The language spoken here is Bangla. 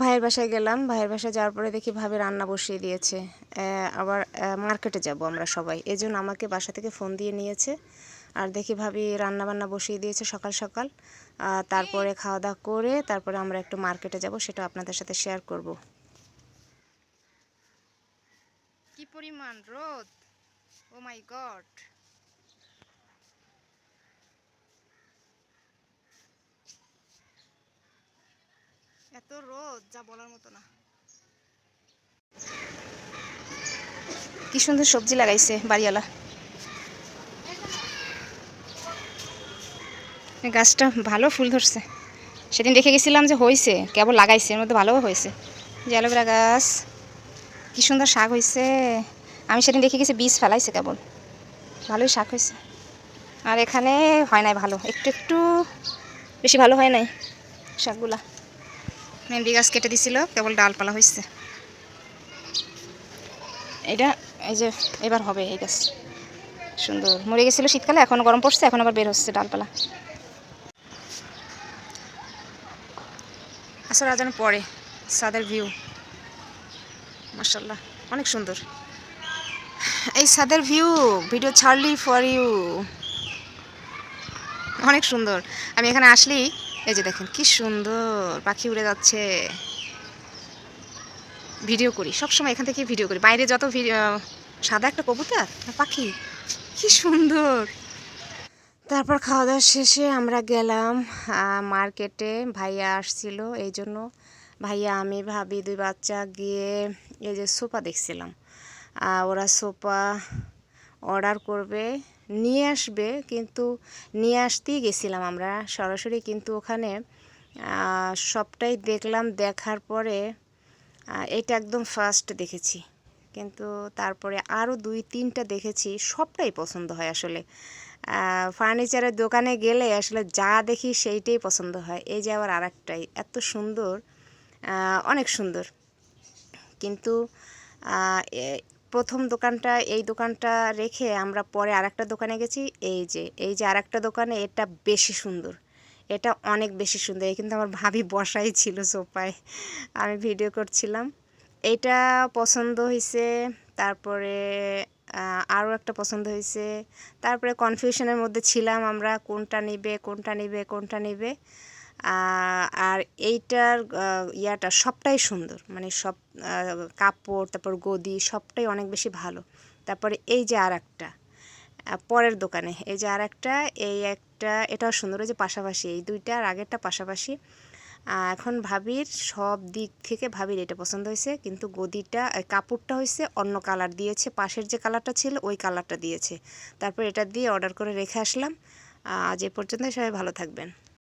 ভাইয়ের বাসায় গেলাম, ভাইয়ের বাসায় যাওয়ার পরে দেখি ভাবে রান্না বসিয়ে দিয়েছে। আবার মার্কেটে যাব আমরা সবাই। এই জন্য আমাকে বাসা থেকে ফোন দিয়ে নিয়েছে। আর দেখি ভাবি রান্না বান্না বসিয়ে দিয়েছে সকাল সকাল। তারপরে খাওয়া দাওয়া করে তারপরে আমরা একটু মার্কেটে যাব, সেটা আপনাদের সাথে শেয়ার করব। কি পরিমাণ রোদ? ও মাই গড রোদ, যা বলার মতো না। কি সুন্দর সবজি লাগাইছে বাড়িওয়ালা। গাছটা ভালো ফুল ধরছে। সেদিন দেখে গেছিলাম যে হয়েছে কেবল লাগাইছে, এর মধ্যে ভালো হয়েছে। যে অ্যালোভেরা গাছ, কি সুন্দর শাক হয়েছে আমি সেদিন দেখে গেছি বীজ ফেলাইছে কেবল। ভালোই শাক হয়েছে আর এখানে হয় নাই ভালো, একটু একটু বেশি ভালো হয় নাই শাকগুলা। মেহেন্দি গাছ কেটে দিছিল, কেবল ডালপালা হয়েছে এটা, এই যে, এবার হবে এই গাছ। সুন্দর। মরে গেছিল শীতকালে, এখন গরম পড়ছে, এখন আবার বের হচ্ছে ডালপালা। আসলে রাজান পরে, সাদের ভিউ মার্শাল্লাহ অনেক সুন্দর। এই সাদের ভিউ ভিডিও ছাড়লি ফর ইউ অনেক সুন্দর। আমি এখানে আসলেই এই যে দেখেন, কি সুন্দর পাখি উড়ে যাচ্ছে। ভিডিও করি, সবসময় এখান থেকে ভিডিও করি। বাইরে যত সাদা একটা কবুতর পাখি, কি সুন্দর। তারপর খাওয়া দাওয়া শেষে আমরা গেলাম মার্কেটে। ভাইয়া আসছিল এই জন্য ভাইয়া, আমি, ভাবি দুই বাচ্চা গিয়ে এই যে সোফা দেখছিলাম। ওরা সোফা অর্ডার করবে, নিয়ে আসবে, কিন্তু নিয়ে আসতেই গেছিলাম আমরা। সরাসরি কিন্তু ওখানে সবটাই দেখলাম, দেখার পরে এটা একদম ফার্স্ট দেখেছি। কিন্তু তারপরে আরও দুই, তিনটা দেখেছি, সবটাই পছন্দ হয় আসলে। ফার্নিচারের দোকানে গেলে আসলে যা দেখি সেইটাই পছন্দ হয়। এই যে আবার আর একটাই এত সুন্দর অনেক সুন্দর। কিন্তু প্রথম দোকানটা, এই দোকানটা রেখে আমরা পরে আরেকটা দোকানে গেছি। এই যে এই যে আরেকটা দোকানে এটা বেশি সুন্দর। এটা অনেক বেশি সুন্দর। এই কিন্তু আমার ভাবি বসাই ছিল সোফায়। আমি ভিডিও করছিলাম। এটা পছন্দ হয়েছে তারপরে আরও একটা পছন্দ হয়েছে তারপরে কনফিউশনের মধ্যে ছিলাম আমরা, কোনটা নিবে কোনটা নিবে কোনটা নিবে। আর এইটার ইয়াটা সবটাই সুন্দর। মানে সব কাপড়, তারপর গদি সবটাই অনেক বেশি ভালো। তারপরে এই যে আর একটা পরের দোকানে, এই যে আর একটা এই একটা, এটাও সুন্দর যে পাশাপাশি, এই দুইটা আর আগেরটা পাশাপাশি। এখন ভাবির সব দিক থেকে ভাবির এটা পছন্দ হয়েছে, কিন্তু গদিটা কাপড়টা হয়েছে, অন্য কালার দিয়েছে। পাশের যে কালারটা ছিল, ওই কালারটা দিয়েছে। তারপর এটা দিয়ে অর্ডার করে রেখে আসলাম। আজ এ পর্যন্ত সবাই ভালো থাকবেন।